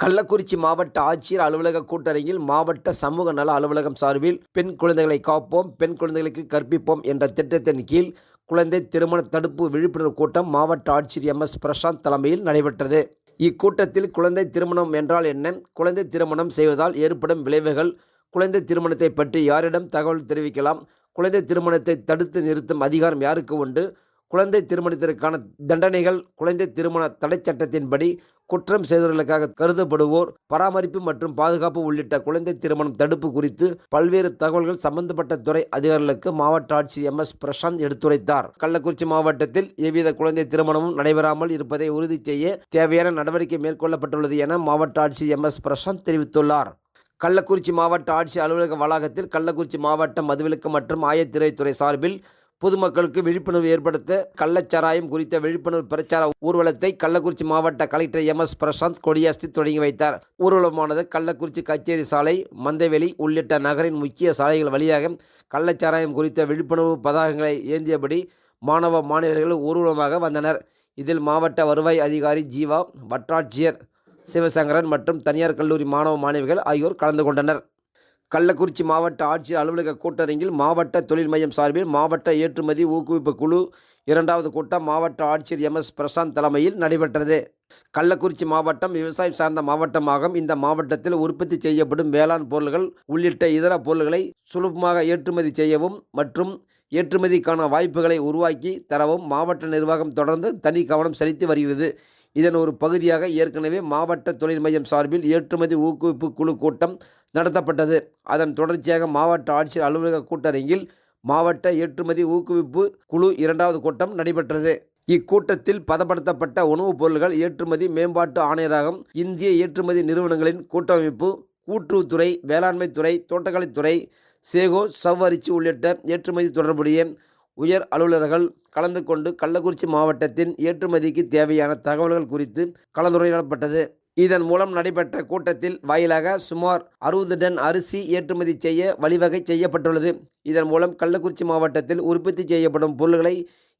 கள்ளக்குறிச்சி மாவட்ட ஆட்சியர் அலுவலக கூட்டரங்கில் மாவட்ட சமூக நல அலுவலகம் சார்பில் பெண் குழந்தைகளை காப்போம் பெண் குழந்தைகளுக்கு கற்பிப்போம் என்ற திட்டத்தின் கீழ் குழந்தை திருமண தடுப்பு விழிப்புணர்வு கூட்டம் மாவட்ட ஆட்சியர் எம் எஸ் பிரசாந்த் தலைமையில் நடைபெற்றது. இக்கூட்டத்தில் குழந்தை திருமணம் என்றால் என்ன குழந்தை திருமணம் செய்வதால் ஏற்படும் விளைவுகள் குழந்தை திருமணத்தை பற்றி யாரிடம் தகவல் தெரிவிக்கலாம் குழந்தை திருமணத்தை தடுத்து நிறுத்தும் அதிகாரம் யாருக்கு உண்டு குழந்தை திருமணத்திற்கான தண்டனைகள் குழந்தை திருமண தடை சட்டத்தின்படி குற்றம் செய்தவர்களுக்காக கருதப்படுவோர் பராமரிப்பு மற்றும் பாதுகாப்பு உள்ளிட்ட குழந்தை திருமணம் தடுப்பு குறித்து பல்வேறு தகவல்கள் சம்பந்தப்பட்ட துறை அதிகாரிகளுக்கு மாவட்ட ஆட்சியர் எம். எஸ். பிரசாந்த் எடுத்துரைத்தார். கள்ளக்குறிச்சி மாவட்டத்தில் எவ்வித குழந்தை திருமணமும் நடைபெறாமல் இருப்பதை உறுதி செய்ய தேவையான நடவடிக்கை மேற்கொள்ளப்பட்டுள்ளது என மாவட்ட ஆட்சியர் எம். எஸ். பிரசாந்த் தெரிவித்துள்ளார். கள்ளக்குறிச்சி மாவட்ட ஆட்சி அலுவலக வளாகத்தில் கள்ளக்குறிச்சி மாவட்ட மதுவிலக்கு மற்றும் ஆயத்திரைத்துறை சார்பில் பொதுமக்களுக்கு விழிப்புணர்வு ஏற்படுத்த கள்ளச்சாராயம் குறித்த விழிப்புணர்வு பிரச்சார ஊர்வலத்தை கள்ளக்குறிச்சி மாவட்ட கலெக்டர் எம் எஸ் பிரசாந்த் கொடியசைத்து தொடங்கி வைத்தார். ஊர்வலமானது கள்ளக்குறிச்சி கச்சேரி சாலை மந்தைவெளி உள்ளிட்ட நகரின் முக்கிய சாலைகள் வழியாக கள்ளச்சாராயம் குறித்த விழிப்புணர்வு பதாகங்களை ஏந்தியபடி மாணவ மாணவர்கள் ஊர்வலமாக வந்தனர். இதில் மாவட்ட வருவாய் அதிகாரி ஜீவா வட்டாட்சியர் சிவசங்கரன் மற்றும் தனியார் கல்லூரி மாணவ மாணவிகள் ஆகியோர் கலந்து கொண்டனர். கள்ளக்குறிச்சி மாவட்ட ஆட்சியர் அலுவலக கூட்டரங்கில் மாவட்ட தொழில் மையம் சார்பில் மாவட்ட ஏற்றுமதி ஊக்குவிப்பு குழு இரண்டாவது கூட்டம் மாவட்ட ஆட்சியர் எம் எஸ் பிரசாந்த் தலைமையில் நடைபெற்றது. கள்ளக்குறிச்சி மாவட்டம் விவசாயம் சார்ந்த மாவட்டமாகும். இந்த மாவட்டத்தில் உற்பத்தி செய்யப்படும் வேளாண் பொருள்கள் உள்ளிட்ட இதர பொருள்களை சுலபமாக ஏற்றுமதி செய்யவும் மற்றும் ஏற்றுமதிக்கான வாய்ப்புகளை உருவாக்கி தரவும் மாவட்ட நிர்வாகம் தொடர்ந்து தனி கவனம் செலுத்தி வருகிறது. இதன் ஒரு பகுதியாக ஏற்கனவே மாவட்ட தொழில் மையம் சார்பில் ஏற்றுமதி ஊக்குவிப்பு குழு கூட்டம் நடத்தப்பட்டது. அதன் தொடர்ச்சியாக மாவட்ட ஆட்சியர் அலுவலக கூட்டரங்கில் மாவட்ட ஏற்றுமதி ஊக்குவிப்பு குழு இரண்டாவது கூட்டம் நடைபெற்றது. இக்கூட்டத்தில் பதப்படுத்தப்பட்ட உணவுப் பொருள்கள் ஏற்றுமதி மேம்பாட்டு ஆணையராகும் இந்திய ஏற்றுமதி நிறுவனங்களின் கூட்டமைப்பு கூட்டுறவுத்துறை வேளாண்மைத்துறை தோட்டக்கலைத்துறை சேகோ சவ்வரிச்சி உள்ளிட்ட ஏற்றுமதி தொடர்புடைய உயர் அலுவலர்கள் கலந்து கொண்டு கள்ளக்குறிச்சி மாவட்டத்தின் ஏற்றுமதிக்கு தேவையான தகவல்கள் குறித்து கலந்துரையாடப்பட்டது. இதன் மூலம் நடைபெற்ற கூட்டத்தில் வாயிலாக சுமார் அறுபது டன் அரிசி ஏற்றுமதி செய்ய வழிவகை செய்யப்பட்டுள்ளது. இதன் மூலம் கள்ளக்குறிச்சி மாவட்டத்தில் உற்பத்தி செய்யப்படும் பொருள்களை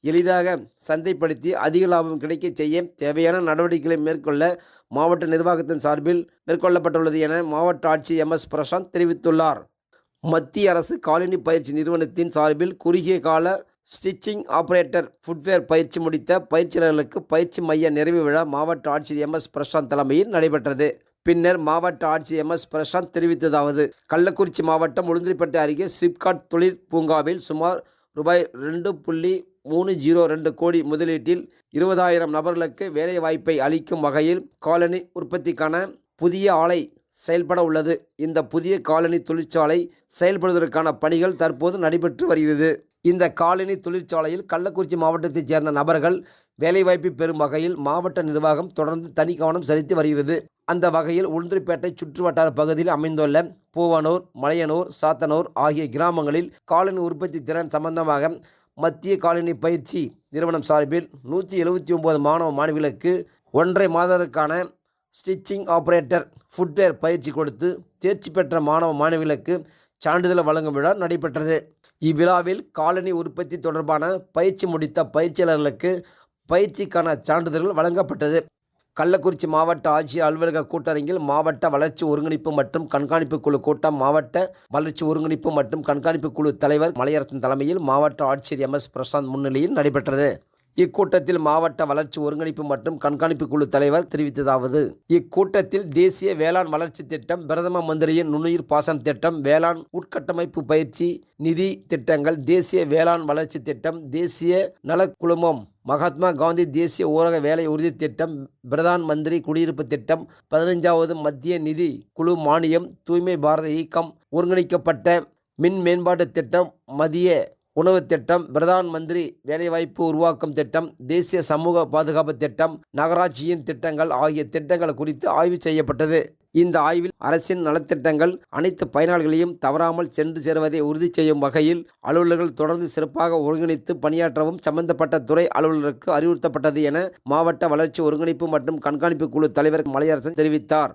எளிதாக சந்தைப்படுத்தி அதிக லாபம் கிடைக்கச் செய்ய தேவையான நடவடிக்கைகளை மேற்கொள்ள மாவட்ட நிர்வாகத்தின் சார்பில் மேற்கொள்ளப்பட்டுள்ளது என மாவட்ட ஆட்சி எம். எஸ். பிரசாந்த் தெரிவித்துள்ளார். மத்திய அரசு காலனி பயிற்சி நிறுவனத்தின் சார்பில் குறுகிய கால ஸ்டிச்சிங் ஆபரேட்டர் ஃபுட்வேர் பயிற்சி முடித்த பயிற்சியாளர்களுக்கு பயிற்சி மைய நிறைவு விழா மாவட்ட ஆட்சியர் எம் எஸ் பிரசாந்த் தலைமையில் நடைபெற்றது. பின்னர் மாவட்ட ஆட்சியர் எம் எஸ் பிரசாந்த் தெரிவித்ததாவது கள்ளக்குறிச்சி மாவட்டம் உளுந்தூர்பேட்டை அருகே சிப்காட் தொழில் பூங்காவில் சுமார் ரூபாய் ரெண்டு புள்ளி மூணு ஜீரோ ரெண்டு கோடி முதலீட்டில் இருபதாயிரம் நபர்களுக்கு வேலைவாய்ப்பை அளிக்கும் வகையில் காலனி உற்பத்திக்கான புதிய ஆலை செயல்பட உள்ளது. இந்த புதிய காலனி தொழிற்சாலை செயல்படுவதற்கான பணிகள் தற்போது நடைபெற்று வருகிறது. இந்த காலனி தொழிற்சாலையில் கள்ளக்குறிச்சி மாவட்டத்தைச் சேர்ந்த நபர்கள் வேலைவாய்ப்பு பெறும் வகையில் மாவட்ட நிர்வாகம் தொடர்ந்து தனி கவனம் செலுத்தி வருகிறது. அந்த வகையில் உளுந்தூர்பேட்டை சுற்றுவட்டார பகுதியில் அமைந்துள்ள பூவனூர் மலையனூர் சாத்தனூர் ஆகிய கிராமங்களில் காலனி உற்பத்தி திறன் சம்பந்தமாக மத்திய காலனி பயிற்சி நிறுவனம் சார்பில் நூற்றி எழுபத்தி ஒம்பது மாணவ மாணவிகளுக்கு ஒன்றரை மாதத்திற்கான ஸ்டிச்சிங் ஆப்ரேட்டர் ஃபுட்வேர் பயிற்சி கொடுத்து தேர்ச்சி பெற்ற மாணவ மாணவிகளுக்கு சான்றிதழ் வழங்கும் விழா நடைபெற்றது. இவ்விழாவில் காலனி உற்பத்தி தொடர்பான பயிற்சி முடித்த பயிற்சியாளர்களுக்கு பயிற்சிக்கான சான்றிதழ்கள் வழங்கப்பட்டது. கள்ளக்குறிச்சி மாவட்ட ஆட்சியர் அலுவலக கூட்டரங்கில் மாவட்ட வளர்ச்சி ஒருங்கிணைப்பு மற்றும் கண்காணிப்பு குழு கூட்டம் மாவட்ட வளர்ச்சி ஒருங்கிணைப்பு மற்றும் கண்காணிப்பு குழு தலைவர் மலையரசன் தலைமையில் மாவட்ட ஆட்சியர் எம். எஸ். பிரசாந்த் முன்னிலையில் நடைபெற்றது. இக்கூட்டத்தில் மாவட்ட வளர்ச்சி ஒருங்கிணைப்பு மற்றும் கண்காணிப்பு குழு தலைவர் தெரிவித்ததாவது இக்கூட்டத்தில் தேசிய வேளாண் வளர்ச்சி திட்டம் பிரதம மந்திரியின் நுண்ணுயிர் பாசன திட்டம் வேளாண் உட்கட்டமைப்பு பயிற்சி நிதி திட்டங்கள் தேசிய வேளாண் வளர்ச்சி திட்டம் தேசிய நலக்குழுமம் மகாத்மா காந்தி தேசிய ஊரக வேலை உறுதி திட்டம் பிரதான் மந்திரி குடியிருப்பு திட்டம் பதினைஞ்சாவது மத்திய நிதி குழு மானியம் தூய்மை பாரத இயக்கம் ஒருங்கிணைக்கப்பட்ட மின் மேம்பாட்டு திட்டம் மத்திய உணவு திட்டம் பிரதான் மந்திரி வேலைவாய்ப்பு உருவாக்கும் திட்டம் தேசிய சமூக பாதுகாப்பு திட்டம் நகராட்சியின் திட்டங்கள் ஆகிய திட்டங்கள் குறித்து ஆய்வு செய்யப்பட்டது. இந்த ஆய்வில் அரசின் நலத்திட்டங்கள் அனைத்து பயனாளிகளையும் தவறாமல் சென்று சேருவதை உறுதி செய்யும் வகையில் அலுவலர்கள் தொடர்ந்து சிறப்பாக ஒருங்கிணைத்து பணியாற்றவும் சம்பந்தப்பட்ட துறை அலுவலருக்கு அறிவுறுத்தப்பட்டது என மாவட்ட வளர்ச்சி ஒருங்கிணைப்பு மற்றும் கண்காணிப்பு குழு தலைவர் மலையரசன் தெரிவித்தார்.